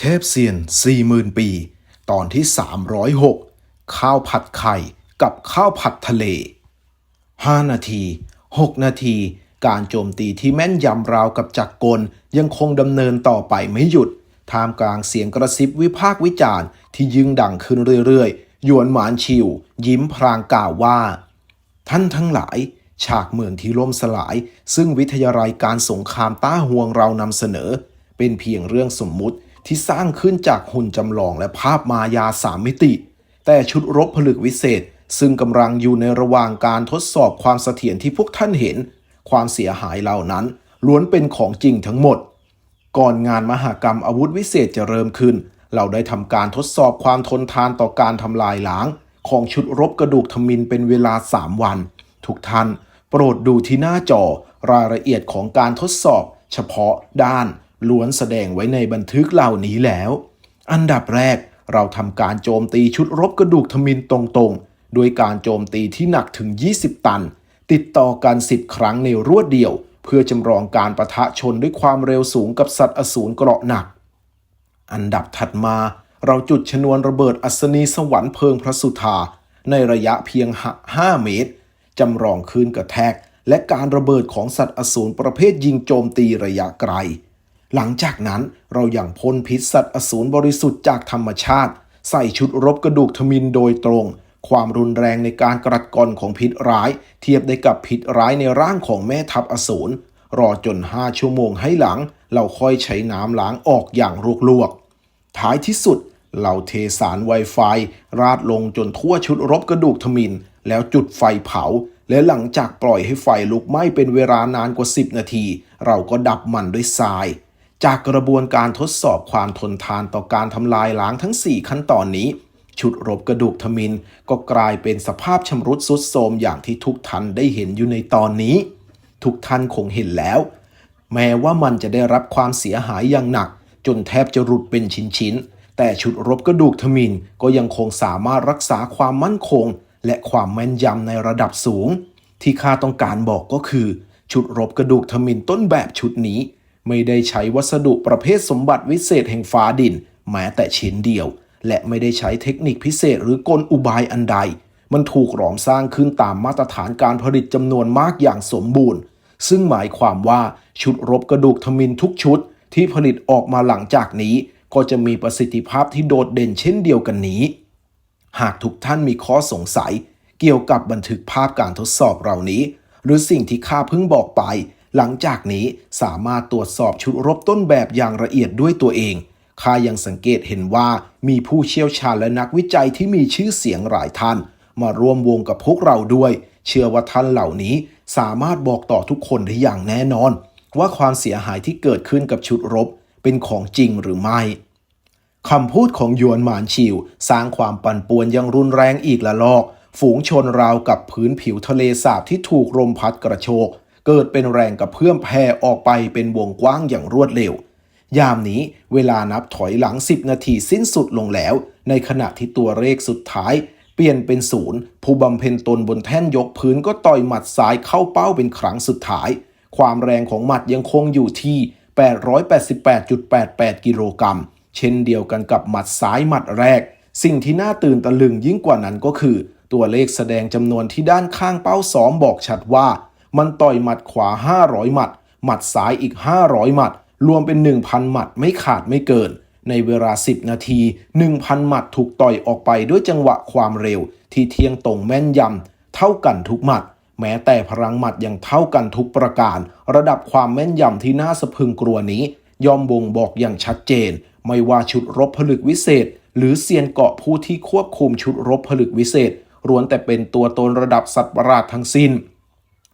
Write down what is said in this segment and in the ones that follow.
เทพเซียน40,000 ปี ตอนที่ 306 ข้าวผัดไข่กับข้าวผัดทะเล 5 นาที 6 นาที การโจมตีที่แม่นยำราวกับจักรกลยังคงดำเนินต่อไปไม่หยุด ท่ามกลางเสียงกระซิบวิพากษ์วิจารณ์ที่ยึงดังขึ้นเรื่อยๆ หยวนหมานชิว ยิ้มพรางกล่าวว่า ท่านทั้งหลาย ฉากเมืองที่ล่มสลาย ซึ่งวิทยาลัยการสงครามต้าห่วงเรานำเสนอ เป็นเพียงเรื่องสมมุติ ที่สร้างขึ้นจากหุ่นจำลองและภาพมายาสามมิติ แต่ชุดรบผลึกวิเศษ ซึ่งกำลังอยู่ในระหว่างการทดสอบความเสถียรที่พวกท่านเห็น ความเสียหายเหล่านั้นล้วนเป็นของจริงทั้งหมด ก่อนงานมหากรรมอาวุธวิเศษจะเริ่มขึ้น เราได้ทำการทดสอบความทนทานต่อการทำลายล้าง ของชุดรบกระดูกทมินเป็นเวลา 3 วัน ทุกท่าน โปรดดูที่หน้าจอรายละเอียดของการทดสอบ เฉพาะด้าน ล้วนแสดงไว้ในบันทึกเหล่านี้แล้ว อันดับแรกเราทำการโจมตีชุดรบกระดูกทมินตรงๆ โดยการโจมตีที่หนักถึง 20 ตัน ติดต่อกัน 10 ครั้งในรวดเดียว เพื่อจำลองการประทะชนด้วยความเร็วสูงกับสัตว์อสูรเกราะหนัก อันดับถัดมาเราจุดชนวนระเบิดอัศนีสวรรค์เพิงพระสุธา ในระยะเพียง 5 เมตร จำลองคืนกระแทก และการระเบิดของสัตว์อสูรประเภทยิงโจมตีระยะไกล หลังจากนั้นเราอย่างพ่นพิษสัตว์อสูรบริสุทธิ์จากธรรมชาติ ใส่ชุดรบกระดูกทมินโดยตรง ความรุนแรงในการกรัดกร่อนของพิษร้าย เทียบได้กับพิษร้ายในร่างของแม่ทัพอสูรรอจน5ชั่วโมงให้หลัง เราค่อยใช้น้ำล้างออกอย่างลวกๆท้ายที่สุดเราเทสารไวไฟราดลงจนทั่วชุดรบกระดูกทมิน แล้วจุดไฟเผา และหลังจากปล่อยให้ไฟลุกไหม้เป็นเวลานานกว่า 10 นาที เราก็ดับมันด้วยทราย จากกระบวนการทดสอบความทนทานต่อการทำลายล้างทั้ง 4 ขั้นตอนนี้ ชุดรบกระดูกทมินก็กลายเป็นสภาพชำรุดสุดโทรมอย่างที่ทุกท่านได้เห็นอยู่ในตอนนี้ ทุกท่านคงเห็นแล้ว แม้ว่ามันจะได้รับความเสียหายอย่างหนัก จนแทบจะหลุดเป็นชิ้นๆ แต่ชุดรบกระดูกทมินก็ยังคงสามารถรักษาความมั่นคง และความแม่นยำในระดับสูง ที่ข้าต้องการบอกก็คือ ชุดรบกระดูกทมินต้นแบบชุดนี้ ไม่ได้ใช้วัสดุประเภทสมบัติวิเศษแห่งฟ้าดิน แม้แต่ชิ้นเดียว และไม่ได้ใช้เทคนิคพิเศษหรือกลอุบายอันใด มันถูกหลอมสร้างขึ้นตามมาตรฐานการผลิตจำนวนมากอย่างสมบูรณ์ ซึ่งหมายความว่าชุดรบกระดูกทมินทุกชุด ที่ผลิตออกมาหลังจากนี้ ก็จะมีประสิทธิภาพที่โดดเด่นเช่นเดียวกันนี้ หากทุกท่านมีข้อสงสัย เกี่ยวกับบันทึกภาพการทดสอบเหล่านี้ หรือสิ่งที่ข้าเพิ่งบอกไป หลังจากนี้สามารถตรวจสอบชุดรบต้นแบบอย่างละเอียดด้วยตัวเองข้ายังสังเกตเห็นว่ามีผู้เชี่ยวชาญและนักวิจัยที่มีชื่อเสียงหลายท่าน มาร่วมวงกับพวกเราด้วย เชื่อว่าท่านเหล่านี้สามารถบอกต่อทุกคนได้อย่างแน่นอน ว่าความเสียหายที่เกิดขึ้นกับชุดรบเป็นของจริงหรือไม่คำพูดของยวนหมานชิว สร้างความปั่นป่วนอยังรุนแรงอีกละลอก ฝูงชนราวกับพื้นผิวทะเลสาบที่ถูกลมพัดกระโชก เกิดเป็นแรงกระเพื่อมแผ่ออกไปเป็นวงกว้างอย่างรวดเร็ว ยามนี้เวลานับถอยหลัง 10 นาทีสิ้นสุดลงแล้ว ในขณะที่ตัวเลขสุดท้าย เปลี่ยนเป็นศูนย์ผู้บำเพ็ญตนบนแท่นยกพื้นก็ต่อยหมัดซ้ายเข้าเป้าเป็นครั้งสุดท้าย ความแรงของหมัดยังคงอยู่ที่ 888.88 กิโลกรัม เช่นเดียวกันกับหมัดซ้ายหมัดแรก สิ่งที่น่าตื่นตะลึงยิ่งกว่านั้นก็คือ ตัวเลขแสดงจำนวนที่ด้านข้างเป้าซ้อมบอกชัดว่า มันต่อยหมัดขวา 500 หมัด หมัดซ้ายอีก 500 หมัด รวมเป็น 1,000 หมัดไม่ขาดไม่เกิน ในเวลา 10 นาที 1,000 หมัดถูกต่อยออกไปด้วยจังหวะความเร็ว ที่เที่ยงตรงแม่นยำเท่ากันทุกหมัด แม้แต่พลังหมัดยังเท่ากันทุกประการ ระดับความแม่นยำที่น่าสะพึงกลัวนี้ ยอมบ่งบอกอย่างชัดเจน ไม่ว่าชุดรบผลึกวิเศษ หรือเซียนเกาะผู้ที่ควบคุมชุดรบผลึกวิเศษล้วนแต่เป็นตัวตนระดับสัตว์ประหลาดทั้งสิ้น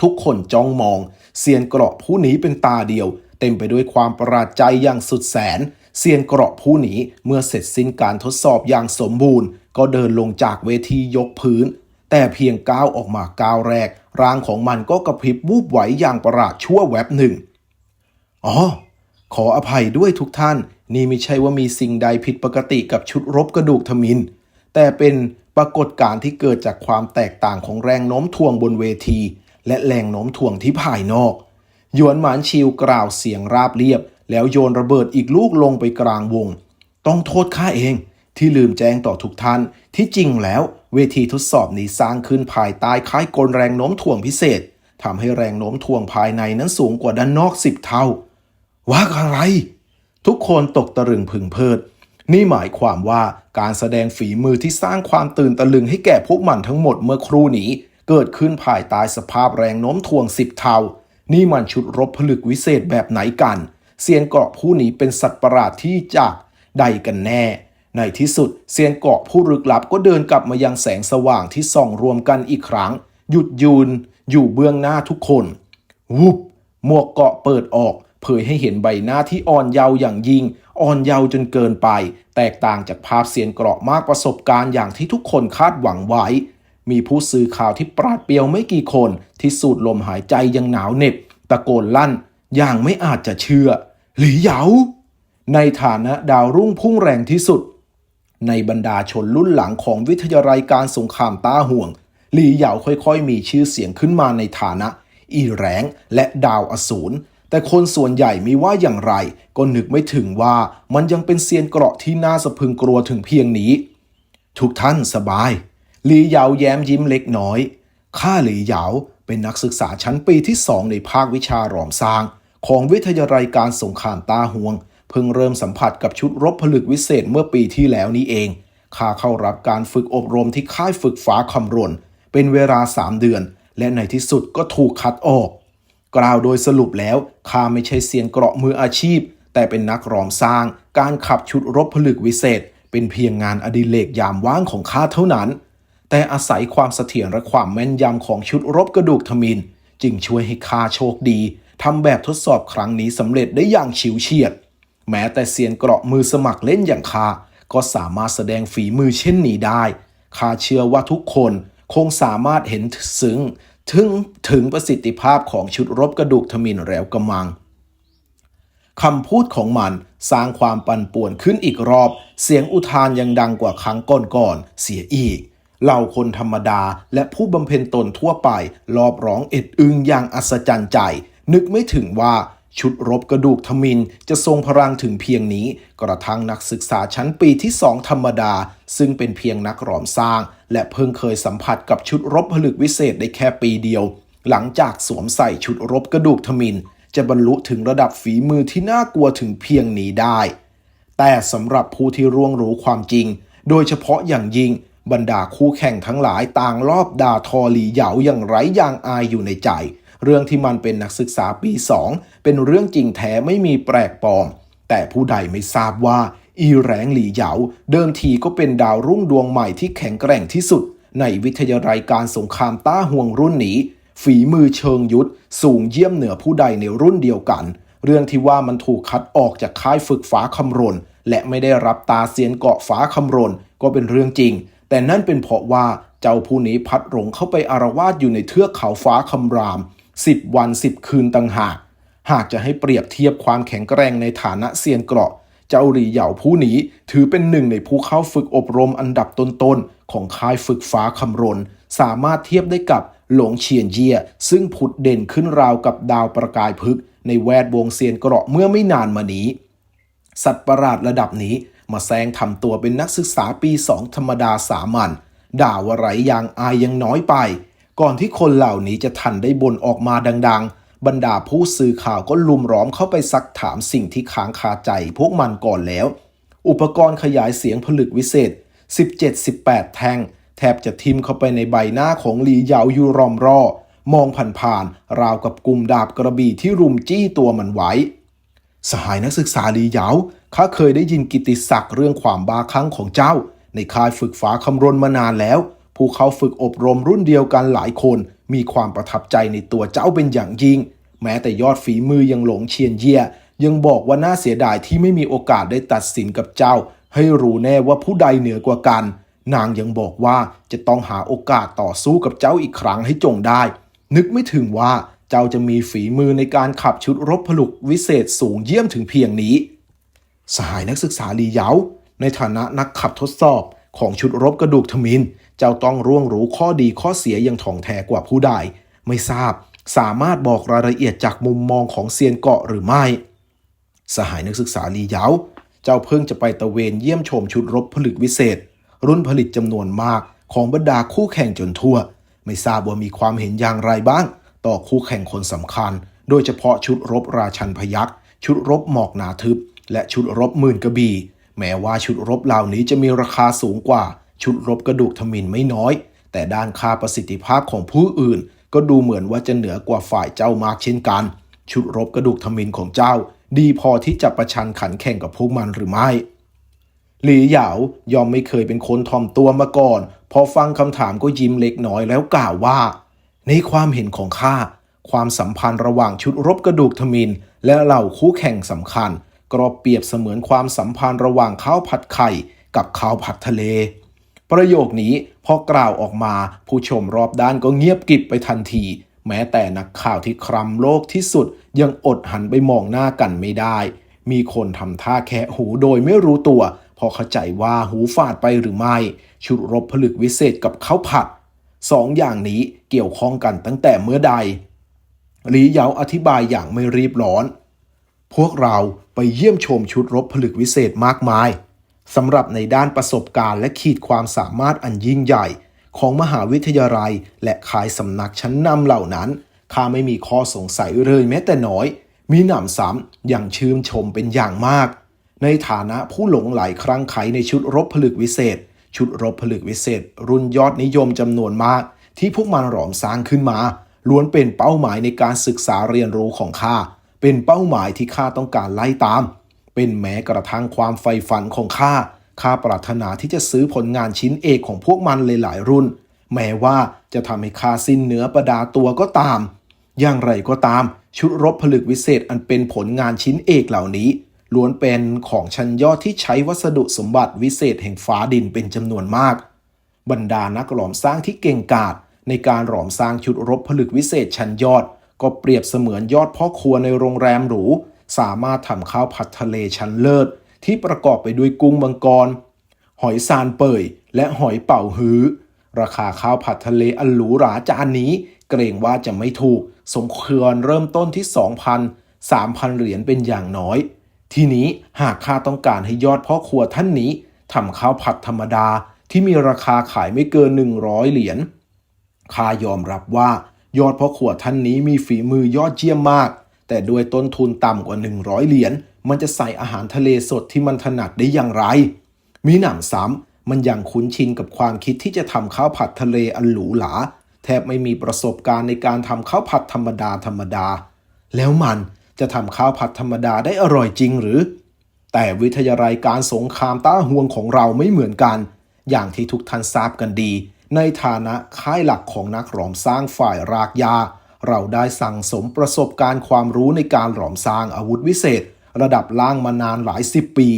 ทุกคนจ้องมองเซียนเกราะผู้นี้เป็นตาเดียว เต็มไปด้วยความประหลาดใจอย่างสุดแสนเซียนเกราะผู้นี้เมื่อเสร็จสิ้นการทดสอบอย่างสมบูรณ์ ก็เดินลงจากเวทียกพื้น แต่เพียงก้าวออกมาก้าวแรก ร่างของมันก็กระพริบวูบไหวอย่างประหลาดชั่วแวบหนึ่งอ๋อขออภัยด้วยทุกท่าน นี่ไม่ใช่ว่ามีสิ่งใดผิดปกติกับชุดรบกระดูกทมิน แต่เป็นปรากฏการณ์ที่เกิดจากความแตกต่างของแรงโน้มถ่วงบนเวที และแรงโน้มถ่วงที่ภายนอก หยวนหมานชิวกล่าวเสียงราบเรียบ แล้วโยนระเบิดอีกลูกลงไปกลางวง ต้องโทษข้าเองที่ลืมแจ้งต่อทุกท่าน ที่จริงแล้วเวทีทดสอบนี้สร้างขึ้นภายใต้ค่ายกลแรงโน้มถ่วงพิเศษทำให้แรงโน้มถ่วงภายในนั้นสูงกว่าด้านนอกสิบเท่า ว่าอะไร ทุกคนตกตะลึงพึงเพิด นี่หมายความว่าการแสดงฝีมือที่สร้างความตื่นตะลึงให้แก่พวกมันทั้งหมดเมื่อครู่นี้ เกิดขึ้นภายใต้สภาพแรงโน้มถ่วงสิบเท่า นี่มันชุดรบผลึกวิเศษแบบไหนกัน เซียนเกาะผู้นี้เป็นสัตว์ประหลาดที่จากใดกันแน่ ในที่สุดเซียนเกาะผู้ลึกลับก็เดินกลับมายังแสงสว่างที่ส่องรวมกันอีกครั้ง หยุดยืนอยู่เบื้องหน้าทุกคน วุบหมวกเกาะเปิดออกเผยให้เห็นใบหน้าที่อ่อนเยาว์อย่างยิ่ง อ่อนเยาว์จนเกินไป แตกต่างจากภาพเสียนเกราะมากประสบการณ์อย่างที่ทุกคนคาดหวังไว้ มีผู้สื่อข่าวที่ปราดเปรียวไม่กี่คนที่สูดลมหายใจยังหนาวเหน็บ ตะโกนลั่น อย่างไม่อาจจะเชื่อหลีเหยา ในฐานะดาวรุ่งพุ่งแรงที่สุด ในบรรดาชนรุ่นหลังของวิทยาลัยการสงครามตาห่วง หลีเหยาค่อยๆ มีชื่อเสียงขึ้นมาในฐานะ อีแรงและดาวอสูรแต่คนส่วนใหญ่ไม่ว่าอย่างไร ก็นึกไม่ถึงว่ามันยังเป็นเซียนเกราะที่น่าสะพึงกลัวถึงเพียงนี้ ทุกท่านสบาย หลีเหยาแย้มยิ้มเล็กน้อย ข้าหลีเหยาเป็นนักศึกษาชั้นปีที่สองในภาควิชาหลอมสร้าง ของวิทยาลัยการสงครามตาห่วง เพิ่งเริ่มสัมผัสกับชุดรบผลึกวิเศษเมื่อปีที่แล้วนี้เอง ข้าเข้ารับการฝึกอบรมที่ค่ายฝึกฟ้าคำรนเป็นเวลาสามเดือน และในที่สุดก็ถูกคัดออก กล่าวโดยสรุปแล้วข้าไม่ใช่เซียนเกราะมืออาชีพ แต่เป็นนักรอมสร้าง การขับชุดรบผลึกวิเศษ เป็นเพียงงานอดิเรกยามว่างของข้าเท่านั้น แต่อาศัยความเสถียรและความแม่นยำของชุดรบกระดูกทมิน จึงช่วยให้ข้าโชคดีทำแบบทดสอบครั้งนี้สำเร็จได้อย่างฉิวเฉียด แม้แต่เซียนเกราะมือสมัครเล่นอย่างข้าก็สามารถแสดงฝีมือเช่นนี้ได้ข้าเชื่อว่าทุกคนคงสามารถเห็นซึ้งถึงถึงประสิทธิภาพของชุดรบกระดูกทมินแล้วกระมังคำพูดของมันสร้างความปั่นป่วนขึ้นอีกรอบ เสียงอุทานยังดังกว่าครั้งก่อนๆเสียอีก เหล่าคนธรรมดา และผู้บำเพ็ญตนทั่วไป รอบร้องเอ็ดอึงอย่างอัศจรรย์ใจ นึกไม่ถึงว่าชุดรบกระดูกทมินจะทรงพลังถึงเพียงนี้ กระทั่งนักศึกษาชั้นปีที่สองธรรมดา ซึ่งเป็นเพียงนักหลอมสร้าง และเพิ่งเคยสัมผัสกับชุดรบผลึกวิเศษได้แค่ปีเดียว หลังจากสวมใส่ชุดรบกระดูกทมิน จะบรรลุถึงระดับฝีมือที่น่ากลัวถึงเพียงนี้ได้ แต่สำหรับผู้ที่ร่วงรู้ความจริง โดยเฉพาะอย่างยิ่ง บรรดาคู่แข่งทั้งหลายต่างรอบด่าทอหลีเหยาอย่างไร้ยางอายอยู่ในใจ เรื่องที่มันเป็นนักศึกษาปีสองเป็นเรื่องจริงแท้ไม่มีแปลกปลอม แต่ผู้ใดไม่ทราบว่า อีแรงหลีเหยา เดิมทีก็เป็นดาวรุ่งดวงใหม่ที่แข็งแกร่งที่สุด ในวิทยาลัยการสงครามต้าห่วงรุ่นนี้ ฝีมือเชิงยุทธสูงเยี่ยมเหนือผู้ใดในรุ่นเดียวกัน เรื่องที่ว่ามันถูกคัดออกจากค่ายฝึกฟ้าคำรณและไม่ได้รับตาเซียนเกาะฟ้าคำรณก็เป็นเรื่องจริง แต่นั่นเป็นเพราะว่าเจ้าผู้นี้พัดหลงเข้าไปอารวาสอยู่ในเทือกเขาฟ้าคำรามสิบวันสิบคืนต่างหาก หากจะให้เปรียบเทียบความแข็งแกร่งในฐานะเซียนเกราะ เจ้าหลี่เหยาผู้นี้ถือเป็นหนึ่งในผู้เข้าฝึกอบรมอันดับต้นๆของค่ายฝึกฟ้าคำรณสามารถเทียบได้กับหลงเฉียนเจียซึ่งผุดเด่นขึ้นราวกับดาวประกายพึก ในแวดวงเซียนเกราะเมื่อไม่นานมานี้ สัตว์ประหลาดระดับนี้ มาแซงทำตัวเป็นนักศึกษาปีสองธรรมดาสามัญด่าว่าไรอย่างอายยังน้อยไป ก่อนที่คนเหล่านี้จะทันได้บ่นออกมาดัง ๆ บรรดาผู้สื่อข่าวก็ลุมล้อมเข้าไปซักถามสิ่งที่ค้างคาใจพวกมันก่อนแล้ว อุปกรณ์ขยายเสียงผลึกวิเศษ 17-18 แท่ง แทบจะทิมเข้าไปในใบหน้าของหลีเหยาอยู่รอมรอมองผ่านๆราวกับกลุ่มดาบกระบี่ที่รุมจี้ตัวมันไว้ สหายนักศึกษาลีเหยา ข้าเคยได้ยินกิติศักดิ์เรื่องความบาคลั่งของเจ้า ในค่ายฝึกฟ้าคำรณมานานแล้ว ผู้เขาฝึกอบรมรุ่นเดียวกันหลายคน มีความประทับใจในตัวเจ้าเป็นอย่างยิ่ง แม้แต่ยอดฝีมือยังหลงเชียนเยี่ยยังบอกว่าน่าเสียดายที่ไม่มีโอกาสได้ตัดสินกับเจ้า ให้รู้แน่ว่าผู้ใดเหนือกว่ากัน นางยังบอกว่าจะต้องหาโอกาสต่อสู้กับเจ้าอีกครั้งให้จงได้ นึกไม่ถึงว่าเจ้าจะมีฝีมือในการขับชุดรบผลุกวิเศษสูงเยี่ยมถึงเพียงนี้ สหายนักศึกษาลีเยาในฐานะนักขับทดสอบของชุดรบกระดูกทมิน เจ้าต้องร่วงรู้ข้อดีข้อเสียอย่างถ่องแท้กว่าผู้ใด ไม่ทราบสามารถบอกรายละเอียดจากมุมมองของเซียนเกาะหรือไม่ สหายนักศึกษาลีเยาเจ้าเพิ่งจะไปตะเวนเยี่ยมชมชุดรบผลึกวิเศษ รุ่นผลิตจำนวนมากของบรรดาคู่แข่งจนทั่ว ไม่ทราบว่ามีความเห็นอย่างไรบ้าง ต่อคู่แข่งคนสำคัญ โดยเฉพาะชุดรบราชันพยักษ์ชุดรบหมอกหนาทึบ และชุดรบหมื่นกระบี่ แม้ว่าชุดรบเหล่านี้จะมีราคาสูงกว่า ชุดรบกระดูกทมินไม่น้อย แต่ด้านค่าประสิทธิภาพของผู้อื่น ก็ดูเหมือนว่าจะเหนือกว่าฝ่ายเจ้ามากเช่นกัน ชุดรบกระดูกทมินของเจ้า ดีพอที่จะประชันขันแข่งกับพวกมันหรือไม่หลีเหยาวยอมไม่เคยเป็นคนถ่อมตัวมาก่อน พอฟังคำถามก็ยิ้มเล็กน้อยแล้วกล่าวว่า ในความเห็นของข้า ความสัมพันธ์ระหว่างชุดรบกระดูกทมิน และเหล่าคู่แข่งสำคัญ ก็เปรียบเสมือนความสัมพันธ์ระหว่างข้าวผัดไข่กับข้าวผัดทะเล ประโยคนี้พอกล่าวออกมาผู้ชมรอบด้านก็เงียบกริบไปทันที แม้แต่นักข่าวที่ครำโลกที่สุดยังอดหันไปมองหน้ากันไม่ได้ มีคนทำท่าแคะหูโดยไม่รู้ตัว พอเข้าใจว่าหูฝาดไปหรือไม่ ชุดรบผลึกวิเศษกับข้าวผัดสองอย่างนี้เกี่ยวข้องกันตั้งแต่เมื่อใดหลีเยาอธิบายอย่างไม่รีบร้อน พวกเราไปเยี่ยมชมชุดรบผลึกวิเศษมากมายสำหรับในด้านประสบการณ์และขีดความสามารถอันยิ่งใหญ่ ของมหาวิทยาลัย และขายสำนักชั้นนำเหล่านั้นข้าไม่มีข้อสงสัยเลยแม้แต่น้อย มีหนำซ้ำยังชื่นชมเป็นอย่างมาก ในฐานะผู้หลงไหลครั้งไขในชุดรบผลึกวิเศษ ชุดรบผลึกวิเศษ รุ่นยอดนิยมจำนวนมาก ที่พวกมันหลอมสร้างขึ้นมาล้วนเป็นเป้าหมายในการศึกษาเรียนรู้ของข้า เป็นเป้าหมายที่ข้าต้องการไล่ตาม เป็นแม้กระทั่งความใฝ่ฝันของข้าข้าปรารถนาที่จะซื้อผลงานชิ้นเอกของพวกมันหลายๆรุ่น แม้ว่าจะทำให้ข้าสิ้นเนื้อประดาตัวก็ตาม อย่างไรก็ตาม ชุดรบผลึกวิเศษอันเป็นผลงานชิ้นเอกเหล่านี้ล้วนเป็นของชั้นยอดที่ใช้วัสดุสมบัติวิเศษแห่งฟ้าดินเป็นจำนวนมาก บรรดานักหลอมสร้างที่เก่งกาจในการหลอมสร้างชุดรบผลึกวิเศษชั้นยอด ก็เปรียบเสมือนยอดพ่อครัวในโรงแรมหรู สามารถทำข้าวผัดทะเลชั้นเลิศ ที่ประกอบไปด้วยกุ้งมังกร หอยซานเป่ย และหอยเป่าฮื้อ ราคาข้าวผัดทะเลอันหรูหราจานนี้ เกรงว่าจะไม่ถูก สมควรเริ่มต้นที่ 2,000 3,000 เหรียญเป็นอย่างน้อย ทีนี้หากข้าต้องการให้ยอดพ่อครัวท่านนี้ทำข้าวผัดธรรมดาที่มีราคาขายไม่เกิน 100 เหรียญข้ายอมรับว่า ยอดพ่อขวดท่านนี้มีฝีมือยอดเยี่ยมมาก แต่ด้วยต้นทุนต่ำกว่า 100 เหรียญ มันจะใส่อาหารทะเลสดที่มันถนัดได้อย่างไร มีหนำซ้ำมันยังคุ้นชินกับความคิดที่จะทำข้าวผัดทะเลอันหรูหรา แทบไม่มีประสบการณ์ในการทำข้าวผัดธรรมดาธรรมดา แล้วมันจะทำข้าวผัดธรรมดาได้อร่อยจริงหรือ แต่วิทยาลัยการสงครามต้าห่วงของเราไม่เหมือนกัน อย่างที่ทุกท่านทราบกันดี ในฐานะค่ายหลักของนักหลอมสร้างฝ่ายรากยา เราได้สั่งสมประสบการณ์ความรู้ในการหลอมสร้างอาวุธวิเศษ ระดับล่างมานานหลายสิบปี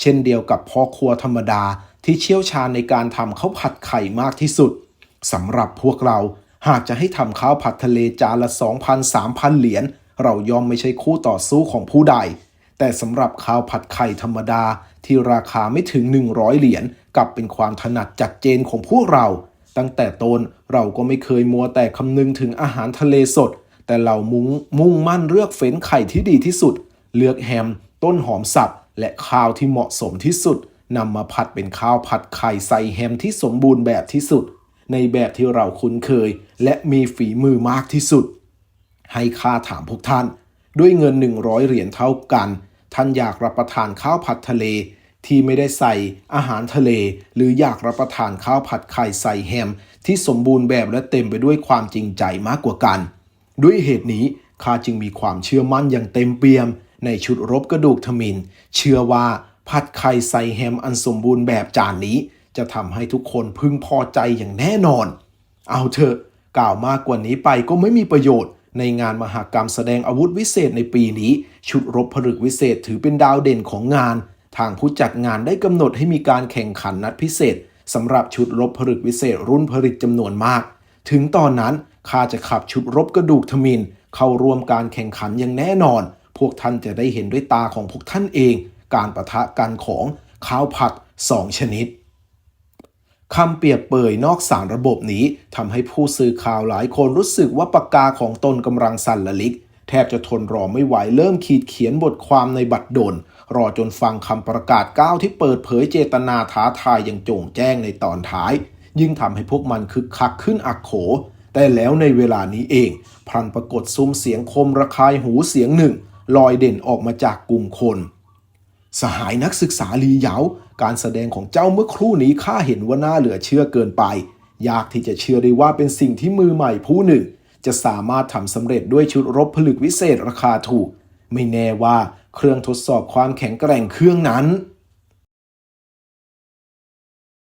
เช่นเดียวกับพ่อครัวธรรมดาที่เชี่ยวชาญในการทำข้าวผัดไข่มากที่สุดสำหรับพวกเราหากจะให้ทำข้าวผัดทะเลจานละ 2,000-3,000 เหรียญเรายอมไม่ใช่คู่ต่อสู้ของผู้ใด แต่สำหรับข้าวผัดไข่ธรรมดาที่ราคาไม่ถึง 100 เหรียญกลับเป็นความถนัดจัดเจนของพวกเรา ตั้งแต่ต้นเราก็ไม่เคยมัวแต่คำนึงถึงอาหารทะเลสด แต่เรามุงมุ่งมั่นเลือกเฟ้นไข่ที่ดีที่สุด เลือกแฮม ต้นหอมสับ และข้าวที่เหมาะสมที่สุดนำมาผัดเป็นข้าวผัดไข่ใส่แฮมที่สมบูรณ์แบบที่สุด ในแบบที่เราคุ้นเคย และมีฝีมือมากที่สุด ให้ค่าถามพวกท่าน ด้วยเงิน 100 เหรียญเท่ากัน ท่านอยากรับประทานข้าวผัดทะเล ที่ไม่ได้ใส่อาหารทะเล หรืออยากรับประทานข้าวผัดไข่ใส่แฮม ที่สมบูรณ์แบบและเต็มไปด้วยความจริงใจมากกว่ากัน ด้วยเหตุนี้ข้าจึงมีความเชื่อมั่นอย่างเต็มเปี่ยม ในชุดรบกระดูกทมิน เชื่อว่าผัดไข่ใส่แฮมอันสมบูรณ์แบบจานนี้ จะทำให้ทุกคนพึงพอใจอย่างแน่นอน เอาเถอะ กล่าวมากกว่านี้ไปก็ไม่มีประโยชน์ ในงานมหากรรมแสดงอาวุธวิเศษในปีนี้ ชุดรบผลึกวิเศษถือเป็นดาวเด่นของงาน ทางผู้จัดงานได้กำหนดให้มีการแข่งขันนัดพิเศษสำหรับชุดรบผลึกวิเศษรุ่นผลิตจำนวนมาก ถึงตอนนั้นข้าจะขับชุดรบกระดูกทมิน เข้าร่วมการแข่งขันอย่างแน่นอน พวกท่านจะได้เห็นด้วยตาของพวกท่านเอง การประทะกันของข้าวผัดสองชนิดคำเปรียบเปยนอกสารระบบนี้ทำให้ผู้สื่อข่าวหลายคนรู้สึกว่าปากกาของตนกำลังสั่นละลิก แทบจะทนรอไม่ไหวเริ่มขีดเขียนบทความในบัตรดล รอจนฟังคำประกาศก้าวที่เปิดเผยเจตนาท้าทายอย่างโจ่งแจ้งในตอนท้าย ยิ่งทำให้พวกมันคึกคักขึ้นอักโข แต่แล้วในเวลานี้เอง พลันปรากฏซุ้มเสียงคมระคายหูเสียงหนึ่ง ลอยเด่นออกมาจากกลุ่มคน สหายนักศึกษาลีเหยาการแสดงของเจ้าเมื่อครู่นี้ข้าเห็นว่าน่าเหลือเชื่อเกินไป ยากที่จะเชื่อได้ว่าเป็นสิ่งที่มือใหม่ผู้หนึ่ง จะสามารถทำสำเร็จด้วยชุดรบผลึกวิเศษราคาถูก ไม่แน่ว่า เครื่องทดสอบความแข็งแกร่งเครื่องนั้น